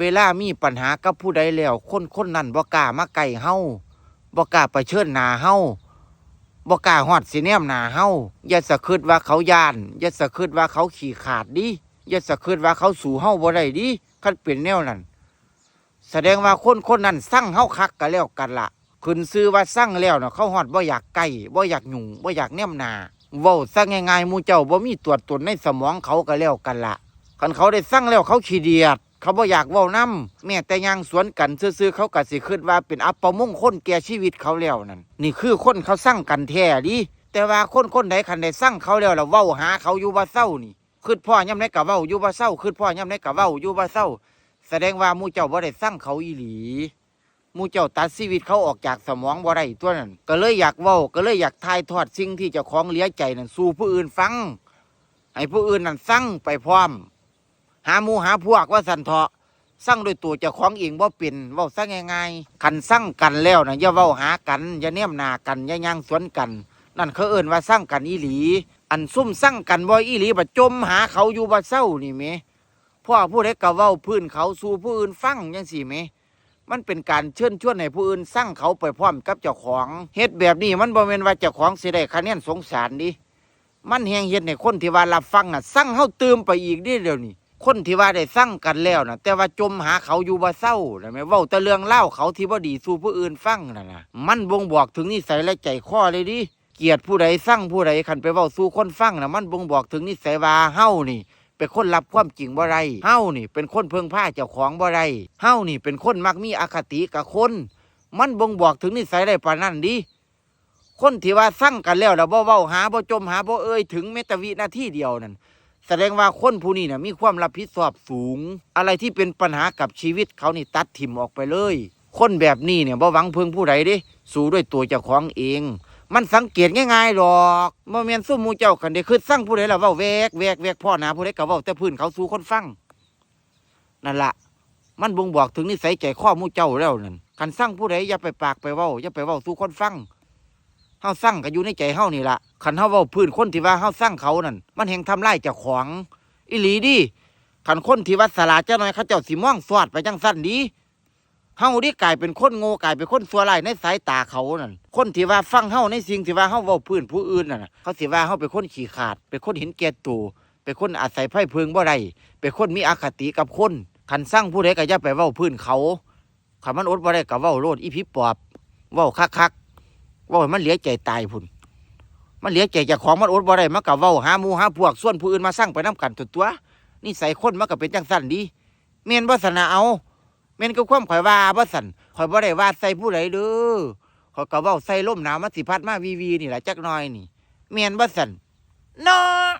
เวลามีปัญหากับผู้ใดแล้ว คนคนนั้นบ่กล้ามาใกล้เฮาบ่กล้าไปเชิญหนาเฮาบ่กล้าฮอดสิแนมหนาเฮาอย่าสะคิดว่าเขาย่านอย่าสะคิดว่าเขาขี้ขาดดิอย่าสะคิดว่าเขาสู่เฮาบ่ได้ดิคันเป็นแนวนั้นแสดงว่าคนคนนั้นสั่งเฮาคักก็แล้วกันละขึ้นซื้อว่าสั่งแล้วเนาะเขาฮอดบ่อยากใกล้บ่อยากหยุ่งบ่อยากแนมหนาเว้าซะง่ายๆมูเจ้าบ่มีตัวจตนในสมองเขาก็แล้วกันละคันเขาได้สั่งแล้วเขาขี้เดียด เขาบ่อยากเว้านํแม้แต่ยางสวนกันซื่อๆเขาก็สิคิดว่าเป็นอัปมงคลแก่ชีวิตเขาแล้วนั่นนี่คือคนเขาสั่งกันแท้ดิแต่ว่าคนคนใดคันได้สั่งเขาแล้วแล้วเว้าหาเขาอยู่บ่เศร้านี่คิดพ่อย่ำไดก็เว้าอยู่บ่เศร้าคิดพ่อย่ำไดก็เว้าอยู่บ่เศร้า แสดงว่าหมู่เจ้าบ่ได้สั่งเขาอีหลีมูเจ้าตัดชีวิตเขาออกจากสมองบ่ได้ตัวนั้น ก็เลยอยากเว้าก็เลยอยากทายทอดสิ่งที่เจ้าของเลี้ยใจนั่นสู่ผู้อื่นฟัง ให้ผู้อื่นนั่นสั่งไปพร้อม หาหมูหาพวกว่าสันเถาะสั่งโดยตัวเจ้าของเองบ่าเป็นเว้าซะง่ายๆคันสั่งกันแล้วนะอย่าเว้าหากันอย่าเนียมหนากันอย่าย่างสวนกัน นั่นเขาเอิ้นว่าสั่งกันอีหลี อันซุ่มสั่งกันบ่อีหลีบ่จมหาเขาอยู่บ่เศร้านี่แหมพ่อผู้ใดก็เว้าพื้นเขาสู่ผู้อื่นฟังจังสี่ไหมมันเป็นการเชิญชวนให้ผู้อื่นสร้างเขาไปพร้อมกับเจ้าของเฮ็ดแบบนี้มันบ่แม่นว่าเจ้าของสิได้คะแนนสงสารดิมันแฮงเฮ็ดให้คนที่ว่ารับฟังน่ะสั่งเฮาตื่มไปอีกเดิเดี๋ยวนี้ คนที่ว่าได้สั่งกันแล้วนะแต่ว่าจมหาเขาอยู่บ่เศร้าน่ะแม่เว้าแต่เรื่องเล่าเขาที่บ่ดีสู่ผู้อื่นฟังนั่นน่ะ มันบ่งบอกถึงนิสัยและใจคอเลยดิเกลียดผู้ใดสั่งผู้ใดคันไปเว้าสู่คนฟังน่ะมันบ่งบอกถึงนิสัยว่าเฮานี่เป็นคนรับความจริงบ่ได้เฮานี่ เป็นคนเพิ่งผ้าเจ้าของบ่ได้เฮานี่เป็นคนมักมีอคติกับคน มันบ่งบอกถึงนิสัยได้ปานนั้นดิคนที่ว่าสั่งกันแล้วแล้วบ่เว้าหาบ่จมหาบ่เอ่ยถึงแม้แต่วินาทีเดียวนั่น แสดงว่าคนผู้นี้น่ะมีความรับผิดชอบสูง อะไรที่เป็นปัญหากับชีวิตเขานี่ตัดถิ่มออกไปเลย คนแบบนี้เนี่ยบ่หวังเพิ่งผู้ใดเด้ สู้ด้วยตัวเจ้าของเอง มันสังเกตง่ายๆหรอกบ่แม่นซุ่มหมู่เจ้ากันเด้คือสั่งผู้ใดแล้วเว้าแวกแวกแวกพ่อหนาผู้ใดก็เว้าแต่พื้นเขาสู่คนฟังนั่นละมันบ่งบอกถึงนิสัยใจคอมูเจ้าแล้วนั่นคันสั่งผู้ใดอย่าไปปากไปเว้าอย่าไปเว้าสู่คนฟัง เฮาสั่งก็อยู่ในใจเฮานี่ละคันเฮาเว้าพื้นคนที่ว่าเฮาสั่งเขานั่นมันแห่งทำลายเจ้าของอีหลีดิคันคนที่ว่าสลาเจ้าน้อยเขาเจ้าสิมองสอดไปจังสั้นดีเฮาดิกลายเป็นคนโง่กลายเป็นคนสัวไล่ในสายตาเขานั่นคนที่ว่าฟังเฮาในสิ่งที่ว่าเฮาเว้าพื้นผู้อื่นนั่นน่ะเขาสิว่าเฮาเป็นคนขี้ขาด เป็นคนเห็นแก่ตัวเป็นคนอาศัยไพ่เพิงบ่ได้เป็นคนมีอคติกับคนคันสั่งผู้ใดก็อย่าไปเว้าพื้นเขาคันมันอดบ่ได้ก็เว้าโลดอีพิปอบเว้าคักๆ ว่ามันเหลียใจตายพุ่น มันเหลียใจจากของมันอดบ่ได้มันก็เว้าหาหมูหาพวกส่วนผู้อื่นมาสร้างไปน้กันตัวตัวนี่ใส่คนมันก็เป็นจังสั้นดีเมียนบ่สนาเอาเมียนก็ความข่อยว่าบ่สันข่อยบ่ได้ว่าใส่ผู้ใดเด้อข่อยก็เว้าใส่ลมหนาวมันสิพัดมาวีวีนี่ล่ะจักน้อยนี่ เมียนบ่สันเนาะ